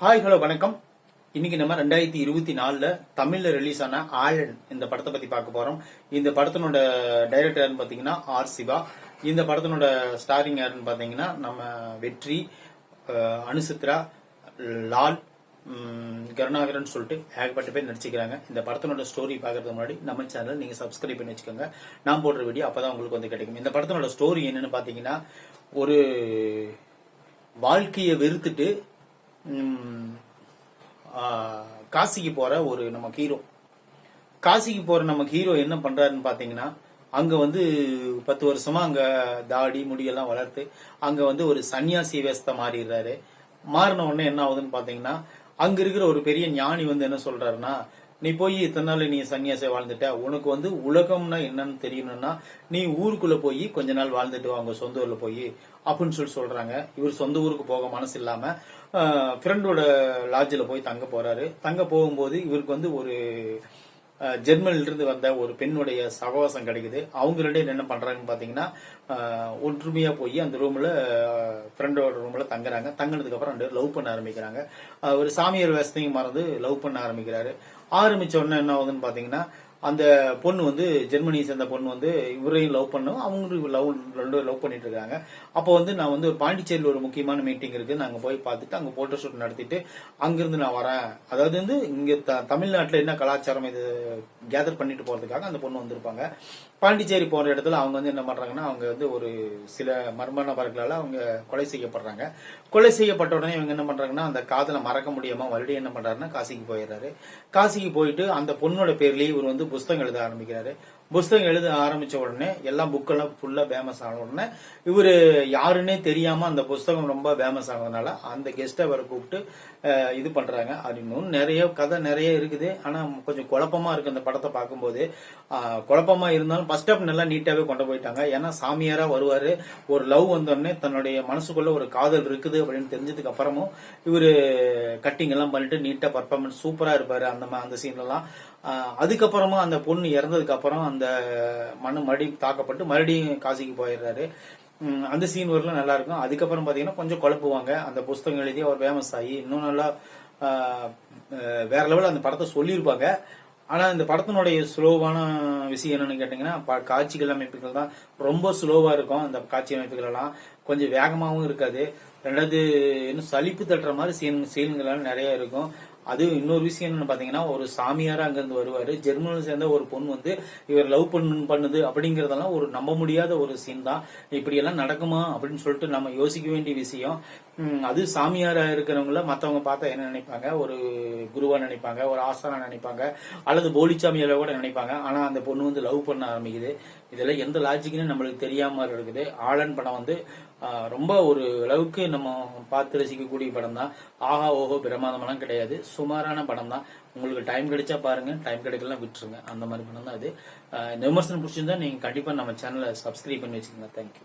Hi hello வணக்கம். இன்னைக்கு நம்ம ரெண்டாயிரத்தி இருபத்தி நாலுல தமிழ்ல ரிலீஸ் ஆன ஆழன் இந்த படத்தை பத்தி பார்க்க போறோம். இந்த படத்தினோட டைரக்டர் யாருன்னு பாத்தீங்கன்னா ஆர் சிவா. இந்த படத்தினோட ஸ்டாரிங் யாருன்னு பாத்தீங்கன்னா நம்ம வெற்றி அனுசித்ரா லால் கருணாகரன் சொல்லிட்டு ஏகப்பட்ட பேர் நடிச்சுக்கிறாங்க இந்த படத்தினோட ஸ்டோரி பார்க்கறதுக்கு முன்னாடி நம்ம சேனல் நீங்க சப்ஸ்கிரைப் பண்ணி வச்சுக்கோங்க. நான் போடுற வீடியோ அப்பதான் உங்களுக்கு வந்து கிடைக்கும். இந்த படத்தினோட ஸ்டோரி என்னன்னு பாத்தீங்கன்னா ஒரு வாழ்க்கையை வெறுத்துட்டு காசிக்கு போற ஒரு நம்ம ஹீரோ காசிக்கு போற நம்ம ஹீரோ என்ன பண்றாருன்னு பாத்தீங்கன்னா அங்க வந்து பத்து வருஷமா அங்க தாடி முடியெல்லாம் வளர்த்து அங்க வந்து ஒரு சன்னியாசி வேஸ்த மாறிடுறாரு. மாறின உடனே என்ன ஆகுதுன்னு பாத்தீங்கன்னா அங்க இருக்கிற ஒரு பெரிய ஞானி வந்து என்ன சொல்றாருன்னா நீ போய் இத்தனை நாள் நீ சன்னியாசியா வாழ்ந்துட்ட உனக்கு வந்து உலகம்னா என்னன்னு தெரியணும்னா நீ ஊருக்குள்ள போய் கொஞ்ச நாள் வாழ்ந்துட்டு அவங்க சொந்த ஊர்ல போய் அப்படின்னு சொல்லி சொல்றாங்க. இவர் சொந்த ஊருக்கு போக மனசு இல்லாம ஃப்ரெண்டோட லாட்ஜில் போய் தங்க போறாரு. தங்க போகும்போது இவருக்கு வந்து ஒரு ஜெர்மனிலிருந்து ஜெர்மனில இருந்து வந்த ஒரு பெண்ணுடைய சகவாசம் கிடைக்குது. அவங்க ரெண்டு என்ன பண்றாங்கன்னு பாத்தீங்கன்னா ஒற்றுமையா போய் அந்த ரூம்ல ஃப்ரெண்டோட ரூம்ல தங்குறாங்க. தங்கினதுக்கு அப்புறம் ரெண்டு லவ் பண்ண ஆரம்பிக்கிறாங்க. ஒரு சாமியார் வேஷத்தையும் மறந்து லவ் பண்ண ஆரம்பிக்கிறாரு. ஆரம்பிச்ச உடனே என்ன ஆகுதுன்னு பாத்தீங்கன்னா அந்த பொண்ணு வந்து ஜெர்மனியை சேர்ந்த பொண்ணு வந்து இவரையும் லவ் பண்ணும் அவங்களும் லவ் ரெண்டு லவ் பண்ணிட்டு இருக்காங்க அப்போ வந்து நான் வந்து பாண்டிச்சேரியில் ஒரு முக்கியமான மீட்டிங் இருக்கு. நாங்க போய் பார்த்துட்டு அங்க போட்டோ ஷூட் நடத்திட்டு அங்கிருந்து நான் வரேன். அதாவது வந்து இங்க த- தமிழ்நாட்டில் என்ன கலாச்சாரம் இது கேதர் பண்ணிட்டு போறதுக்காக அந்த பொண்ணு வந்திருப்பாங்க. பாண்டிச்சேரி போற இடத்துல அவங்க வந்து என்ன பண்றாங்கன்னா அவங்க வந்து ஒரு சில மர்ம நபர்களால் அவங்க கொலை செய்யப்படுறாங்க. கொலை செய்யப்பட்ட உடனே இவங்க என்ன பண்றாங்கன்னா அந்த காதலை மறக்க முடியாம மறுபடியும் என்ன பண்றாருன்னா காசிக்கு போயிடுறாரு. காசிக்கு போயிட்டு அந்த பொண்ணோட பேர்லயே இவர் வந்து புஸ்தகம் எழுத ஆரம்பிக்கிறாரு புஸ்தகம் எழுத ஆரம்பிச்ச உடனே எல்லாம் புக்கெல்லாம் ஃபுல்லா ஃபேமஸ் ஆன உடனே இவரு யாருன்னே தெரியாம அந்த புஸ்தகம் ரொம்ப ஃபேமஸ் ஆனதுனால அந்த கெஸ்ட்டை அவரை கூப்பிட்டு இது பண்றாங்க. அது இன்னும் நிறைய கதை நிறைய இருக்குது. ஆனா கொஞ்சம் குழப்பமா இருக்கு அந்த படத்தை பார்க்கும்போது. குழப்பமா இருந்தாலும் ஃபர்ஸ்ட் ஆஃப் நல்லா நீட்டாவே கொண்டு போயிட்டாங்க. ஏன்னா சாமியாரா வருவாரு. ஒரு லவ் வந்தோடனே தன்னுடைய மனசுக்குள்ள ஒரு காதல் இருக்குது அப்படின்னு தெரிஞ்சதுக்கு அப்புறமும் இவர் கட்டிங் எல்லாம் பண்ணிட்டு நீட்டா பர்ஃபார்மன்ஸ் சூப்பரா இருப்பாரு அந்த அந்த சீன்ல அதுக்கப்புறமா அந்த பொண்ணு இறந்ததுக்கு அப்புறம் அந்த மண்ணு மறுபடியும் தாக்கப்பட்டு மறுபடியும் காசிக்கு போயிடுறாரு. அந்த சீன் வரலாம் நல்லா இருக்கும் அதுக்கப்புறம் பாத்தீங்கன்னா கொஞ்சம் குழப்புவாங்க. அந்த புஸ்தகம் எழுதி அவர் ஃபேமஸ் ஆகி இன்னும் நல்லா வேற லெவலில் அந்த படத்தை சொல்லியிருப்பாங்க. ஆனா இந்த படத்தினுடைய ஸ்லோவான விஷயம் என்னன்னு கேட்டீங்கன்னா ப- காட்சிகள் அமைப்புகள் தான் ரொம்ப ஸ்லோவா இருக்கும். அந்த காட்சி அமைப்புகள் எல்லாம் கொஞ்சம் வேகமாகவும் இருக்காது. ரெண்டாவது இன்னும் சலிப்பு தட்டுற மாதிரி சீன் சீன்கள் நிறைய இருக்கும். அது இன்னொரு விஷயம் என்னன்னு பாத்தீங்கன்னா ஒரு சாமியாரா அங்கிருந்து வருவாரு. ஜெர்மனில சேர்ந்த ஒரு பொண்ணு வந்து இவர் லவ் பண்ணு பண்ணுது அப்படிங்கறதெல்லாம் ஒரு நம்ப முடியாத ஒரு சீன் தான். இப்படி எல்லாம் நடக்குமா அப்படின்னு சொல்லிட்டு நம்ம யோசிக்க வேண்டிய விஷயம். அது சாமியாரா இருக்கிறவங்கள மத்தவங்க பார்த்தா என்ன நினைப்பாங்க? ஒரு குருவா நினைப்பாங்க ஒரு ஆசானா நினைப்பாங்க அல்லது போலிச்சாமியார கூட நினைப்பாங்க. ஆனா அந்த பொண்ணு வந்து லவ் பண்ண ஆரம்பிக்குது. இதெல்லாம் எந்த லாஜிக்னு நம்மளுக்கு தெரியாம இருக்குது. ஆளன் படம் வந்து ரொம்ப ஒரு அளவுக்கு நம்ம பார்த்து ரசிக்கக்கூடிய படம் தான் ஆஹா ஓஹோ பிரமாதமெல்லாம் கிடையாது. சுமாரான படம் தான் உங்களுக்கு டைம் கிடைச்சா பாருங்க. டைம் கிடைக்கலாம் விட்டுருங்க. அந்த மாதிரி படம் தான் அது விமர்சனம் பிடிச்சிருந்தா நீங்க கண்டிப்பா நம்ம சேனலை சப்ஸ்கிரைப் பண்ணி வச்சுக்கோங்க. தேங்க்யூ